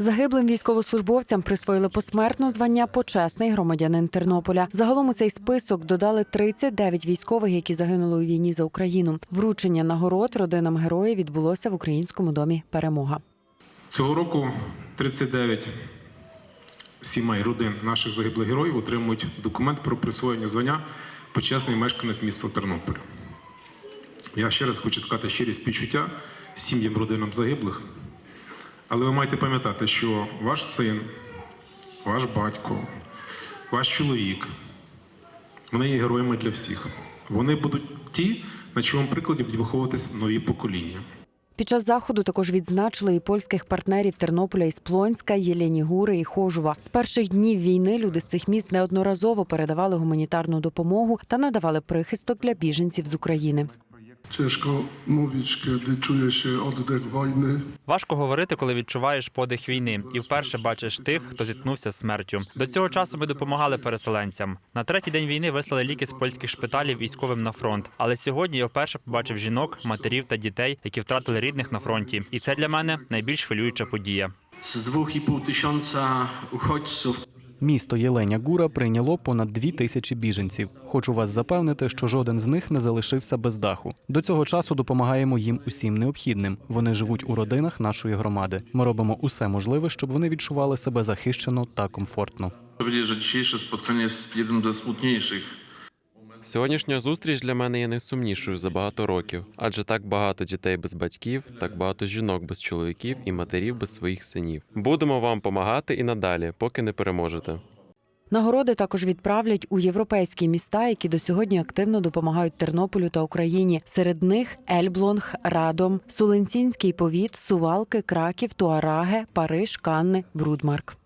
Загиблим військовослужбовцям присвоїли посмертно звання почесний громадянин Тернополя. Загалом у цей список додали 39 військових, які загинули у війні за Україну. Вручення нагород родинам героїв відбулося в українському домі Перемога. Цього року 39 сімей родин наших загиблих героїв отримують документ про присвоєння звання почесний мешканець міста Тернополя. Я ще раз хочу сказати щирі співчуття сім'ям родинам загиблих. Але ви маєте пам'ятати, що ваш син, ваш батько, ваш чоловік, вони є героями для всіх. Вони будуть ті, на чому прикладі будуть виховуватись нові покоління. Під час заходу також відзначили і польських партнерів Тернополя із Плонська, Єленігури і Хожува. З перших днів війни люди з цих міст неодноразово передавали гуманітарну допомогу та надавали прихисток для біженців з України. Ciężko mówić, kiedy czuje się oddech wojny. Важко говорити, коли відчуваєш подих війни і вперше бачиш тих, хто зіткнувся з смертю. До цього часу ми допомагали переселенцям. На третій день війни вислали ліки з польських шпиталів військовим на фронт. Але сьогодні я вперше побачив жінок, матерів та дітей, які втратили рідних на фронті. І це для мене найбільш хвилююча подія. z 2,5 tysiąca uchodźców, Місто Єленя Гура прийняло понад дві тисячі біженців. Хочу вас запевнити, що жоден з них не залишився без даху. До цього часу допомагаємо їм усім необхідним. Вони живуть у родинах нашої громади. Ми робимо усе можливе, щоб вони відчували себе захищено та комфортно. powiedzieć, że dzisiejsze spotkanie jest jednym ze. Сьогоднішня зустріч для мене є найсумнішою за багато років, адже так багато дітей без батьків, так багато жінок без чоловіків і матерів без своїх синів. Будемо вам помагати і надалі, поки не переможете. Нагороди також відправлять у європейські міста, які до сьогодні активно допомагають Тернополю та Україні. Серед них Ельблонг, Радом, Сулинцінський повіт, Сувалки, Краків, Туараге, Париж, Канни, Брудмарк.